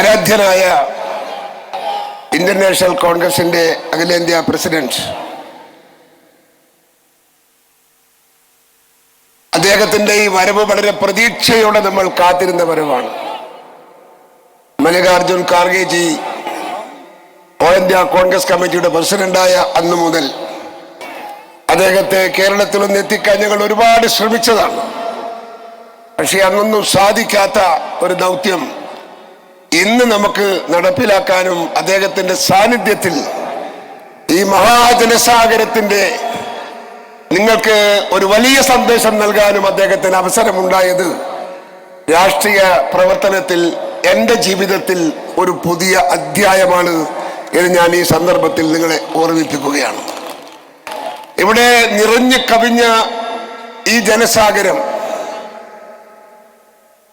ആരാധ്യനായ Indian national കോൺഗ്രസിന്റെ അഖിലേന്ത്യാ പ്രസിഡന്റ്. അദ്ദേഹത്തിന്റെ ഈ വരവ് വളരെ പ്രതീക്ഷയോടെ നമ്മൾ കാത്തിരുന്ന വരവാണ്. മല്ലികാർജുൻ ഖാർഗേജി ഓൾ ഇന്ത്യ കോൺഗ്രസ് കമ്മിറ്റിയുടെ പ്രസിഡന്റായ അന്നു മുതൽ അദ്ദേഹത്തെ കേരളത്തിൽ ഒന്ന് എത്തിക്കാൻ ഞങ്ങൾ ഒരുപാട് ശ്രമിച്ചതാണ്. പക്ഷെ അന്നൊന്നും സാധിക്കാത്ത ഒരു ദൗത്യം ഇന്ന് നമുക്ക് നടപ്പിലാക്കാനും അദ്ദേഹത്തിന്റെ സാന്നിധ്യത്തിൽ ഈ മഹാജനസാഗരത്തിന്റെ നിങ്ങൾക്ക് ഒരു വലിയ സന്ദേശം നൽകാനും അദ്ദേഹത്തിന് അവസരമുണ്ടായത് രാഷ്ട്രീയ പ്രവർത്തനത്തിൽ എന്റെ ജീവിതത്തിൽ ഒരു പുതിയ അധ്യായമാണ് എന്ന് ഞാൻ ഈ സന്ദർഭത്തിൽ നിങ്ങളെ ഓർമ്മിപ്പിക്കുകയാണ്. ഇവിടെ നിറഞ്ഞു കവിഞ്ഞ ഈ ജനസാഗരം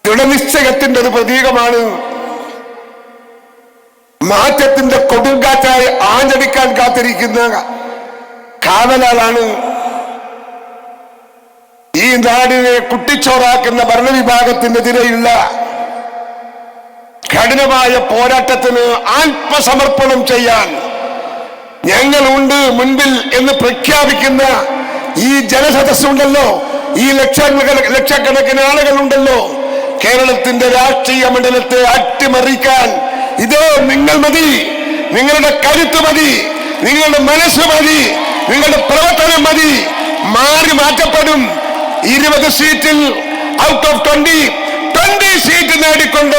ദൃഢനിശ്ചയത്തിന്റെ ഒരു പ്രതീകമാണ് മാറ്റത്തിന്റെ കൊടുങ്കാറ്റായി ആഞ്ഞടിക്കാൻ കാത്തിരിക്കുന്ന കാവലാളാണ് ഈ നാടിനെ കുട്ടിച്ചോറാക്കുന്ന ഭരണവിഭാഗത്തിനെതിരെയുള്ള കഠിനമായ പോരാട്ടത്തിന് ആത്മസമർപ്പണം ചെയ്യാൻ ഞങ്ങളുണ്ട് മുൻപിൽ എന്ന് പ്രഖ്യാപിക്കുന്ന ഈ ജനസദസ്സുണ്ടല്ലോ ഈ ലക്ഷ ലക്ഷക്കണക്കിന് ആളുകളുണ്ടല്ലോ. കേരളത്തിന്റെ രാഷ്ട്രീയ മണ്ഡലത്തെ അട്ടിമറിക്കാൻ ഇതേ നിങ്ങൾ മതി. നിങ്ങളുടെ കരുത്ത് മതി. നിങ്ങളുടെ മനസ്സ് മതി. നിങ്ങളുടെ പ്രവർത്തനം മതി. മാറി മാറ്റപ്പെടും. ഇരുപത് സീറ്റിൽ out of twenty twenty seat നേടിക്കൊണ്ട്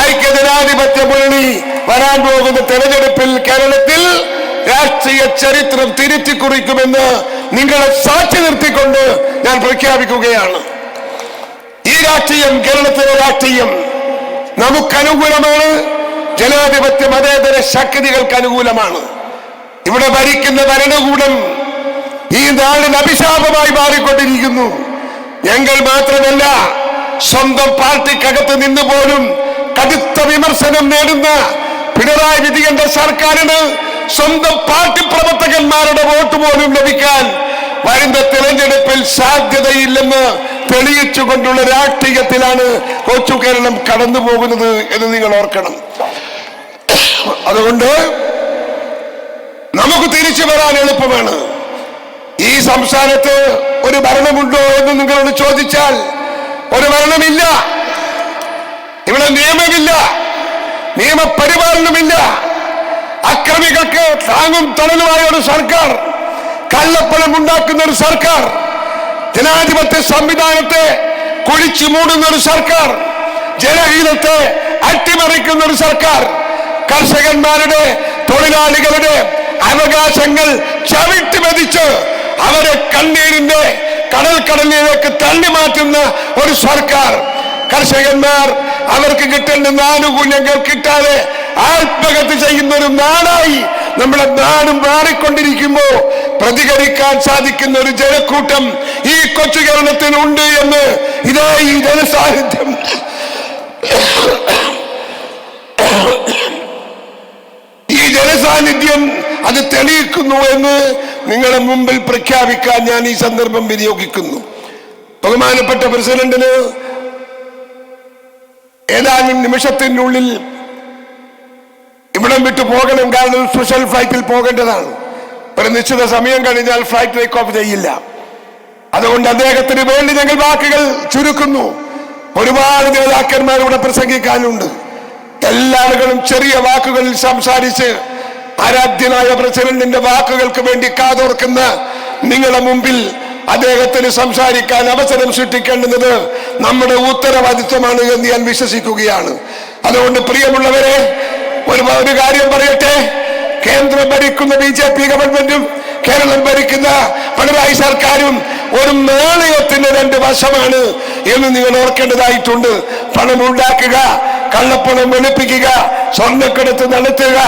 ഐക്യജനാധിപത്യ മുന്നണി വരാൻ പോകുന്ന തെരഞ്ഞെടുപ്പിൽ കേരളത്തിൽ രാഷ്ട്രീയ ചരിത്രം തിരുത്തി കുറിക്കുമെന്ന് നിങ്ങളെ സാക്ഷി നിർത്തിക്കൊണ്ട് ഞാൻ പ്രഖ്യാപിക്കുകയാണ്. ഈ രാഷ്ട്രീയം കേരളത്തിലെ രാഷ്ട്രീയം. നമുക്കനുകൂലമാണ്. ജനാധിപത്യ മതേതര ശക്തികൾക്ക് അനുകൂലമാണ്. ഇവിടെ ഭരിക്കുന്ന ഭരണകൂടം ഈ നാടിന് അഭിശാപമായി മാറിക്കൊണ്ടിരിക്കുന്നു. ഞങ്ങൾ മാത്രമല്ല സ്വന്തം പാർട്ടിക്കകത്ത് നിന്ന് പോലും കടുത്ത വിമർശനം നേടുന്ന പിണറായി വിജയന്റെ സർക്കാരിന് സ്വന്തം പാർട്ടി പ്രവർത്തകന്മാരുടെ വോട്ട് പോലും ലഭിക്കാൻ വരുന്ന തെരഞ്ഞെടുപ്പിൽ സാധ്യതയില്ലെന്ന് തെളിയിച്ചുകൊണ്ടുള്ള രാഷ്ട്രീയത്തിലാണ് കൊച്ചു കേരളം കടന്നു പോകുന്നത് എന്ന് നിങ്ങൾ ഓർക്കണം. അതുകൊണ്ട് നമുക്ക് തിരിച്ചു വരാൻ എളുപ്പമാണ്. ഈ സംസ്ഥാനത്ത് ഒരു ഭരണമുണ്ടോ എന്ന് നിങ്ങളോട് ചോദിച്ചാൽ ഒരു ഭരണമില്ല. ഇവിടെ നിയമമില്ല. നിയമപരിപാലനമില്ല. അക്രമികൾക്ക് താങ്ങും തണലുമായ ഒരു സർക്കാർ കള്ളപ്പണം ഉണ്ടാക്കുന്ന ഒരു സർക്കാർ ജനാധിപത്യ സംവിധാനത്തെ കുഴിച്ചു മൂടുന്ന ഒരു സർക്കാർ ജനഹിതത്തെ അട്ടിമറിക്കുന്ന ഒരു സർക്കാർ കർഷകന്മാരുടെ തൊഴിലാളികളുടെ അവകാശങ്ങൾ ചവിട്ടി മതിച്ച് അവരെ കണ്ണീരിന്റെ കടൽ കടലിലേക്ക് തള്ളി മാറ്റുന്ന ഒരു സർക്കാർ. കർഷകന്മാർ അവർക്ക് കിട്ടേണ്ടുന്ന ആനുകൂല്യങ്ങൾ കിട്ടാതെ ആത്മഹത്യ ചെയ്യുന്ന ഒരു നാടായി നമ്മുടെ നാടും മാറിക്കൊണ്ടിരിക്കുമ്പോ പ്രതികരിക്കാൻ സാധിക്കുന്ന ഒരു ജനക്കൂട്ടം ഈ കൊച്ചു കേരളത്തിനുണ്ട് എന്ന് ഇതേ ഈ ജനസാഹിത്യം ഈ ജനസാന്നിധ്യം അത് തെളിയിക്കുന്നു എന്ന് നിങ്ങളുടെ മുമ്പിൽ പ്രഖ്യാപിക്കാൻ ഞാൻ ഈ സന്ദർഭം വിനിയോഗിക്കുന്നു. ബഹുമാനപ്പെട്ട പ്രസിഡന്റിന് ഏതാനും നിമിഷത്തിനുള്ളിൽ ഇവിടം വിട്ടു പോകണം. കാരണം സ്പെഷ്യൽ ഫ്ലൈറ്റിൽ പോകേണ്ടതാണ്. ഒരു നിശ്ചിത സമയം കഴിഞ്ഞാൽ ഫ്ലൈറ്റ് ടേക്ക് ഓഫ് ചെയ്യില്ല. അതുകൊണ്ട് അദ്ദേഹത്തിന് വേണ്ടി ഞങ്ങൾ വാക്കുകൾ ചുരുക്കുന്നു. ഒരുപാട് നേതാക്കന്മാർ ഇവിടെ പ്രസംഗിക്കാനുണ്ട്. എല്ലാ ആളുകളും ചെറിയ വാക്കുകളിൽ സംസാരിച്ച് ആരാധ്യനായ പ്രസിഡന്റിന്റെ വാക്കുകൾക്ക് വേണ്ടി കാതോർക്കുന്ന നിങ്ങളുടെ മുമ്പിൽ അദ്ദേഹത്തിന് സംസാരിക്കാൻ അവസരം സൃഷ്ടിക്കേണ്ടുന്നത് നമ്മുടെ ഉത്തരവാദിത്വമാണ് എന്ന് ഞാൻ വിശ്വസിക്കുകയാണ്. അതുകൊണ്ട് പ്രിയമുള്ളവരെ ഒരു ഒരു കാര്യം പറയട്ടെ? കേന്ദ്രം ഭരിക്കുന്ന ബി ജെ പി ഗവൺമെന്റും കേരളം ഭരിക്കുന്ന പിണറായി സർക്കാരും ഒരു നാണയത്തിന്റെ രണ്ട് വശമാണ് എന്ന് നിങ്ങൾ ഓർക്കേണ്ടതായിട്ടുണ്ട്. പണം ഉണ്ടാക്കുക കള്ളപ്പണം വെളുപ്പിക്കുക സ്വർണക്കെടുത്ത് നടത്തുക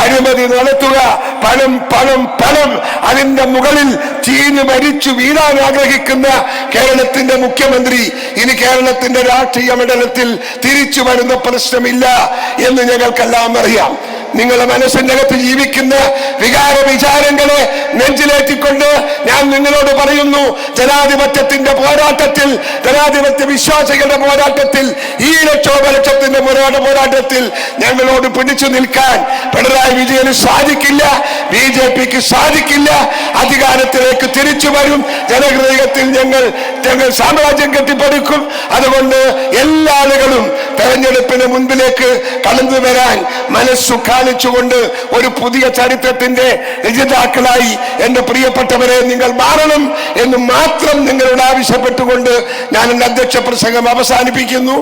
അഴിമതി നടത്തുക പണം പണം പണം അതിന്റെ മുകളിൽ ചീഞ്ഞ് മരിച്ചു വീഴാൻ ആഗ്രഹിക്കുന്ന കേരളത്തിന്റെ മുഖ്യമന്ത്രി ഇനി കേരളത്തിന്റെ രാഷ്ട്രീയ മണ്ഡലത്തിൽ തിരിച്ചു വരുന്ന പ്രശ്നമില്ല എന്ന് ഞങ്ങൾക്കെല്ലാം അറിയാം. നിങ്ങളുടെ മനസ്സിന്റെ അകത്ത് ജീവിക്കുന്ന വികാര വിചാരങ്ങളെ നെഞ്ചിലേറ്റിക്കൊണ്ട് ഞാൻ നിങ്ങളോട് പറയുന്നു ജനാധിപത്യത്തിന്റെ പോരാട്ടത്തിൽ ജനാധിപത്യ വിശ്വാസികളുടെ പോരാട്ടത്തിൽ ഈ ലക്ഷോപലക്ഷത്തിന്റെ പോരാട്ട പോരാട്ടത്തിൽ ഞങ്ങളോട് പിടിച്ചു നിൽക്കാൻ പിണറായി വിജയന് സാധിക്കില്ല. ബി ജെ പിക്ക് സാധിക്കില്ല അധികാരത്തിലേക്ക് തിരിച്ചു വരും. ജനഹൃദയത്തിൽ ഞങ്ങൾ ഞങ്ങൾ സാമ്രാജ്യം കെട്ടിപ്പടുക്കും. അതുകൊണ്ട് എല്ലാ ആളുകളും തെരഞ്ഞെടുപ്പിന് മുൻപിലേക്ക് കടന്നു വരാൻ മനസ്സു കാണിച്ചുകൊണ്ട് ഒരു പുതിയ ചരിത്രത്തിന്റെ രചിതാക്കളായി എന്റെ പ്രിയപ്പെട്ടവരെ നിങ്ങൾ മാറണം എന്ന് മാത്രം നിങ്ങളോട് ആവശ്യപ്പെട്ടുകൊണ്ട് ഞാൻ എന്റെ അധ്യക്ഷ പ്രസംഗം അവസാനിപ്പിക്കുന്നു.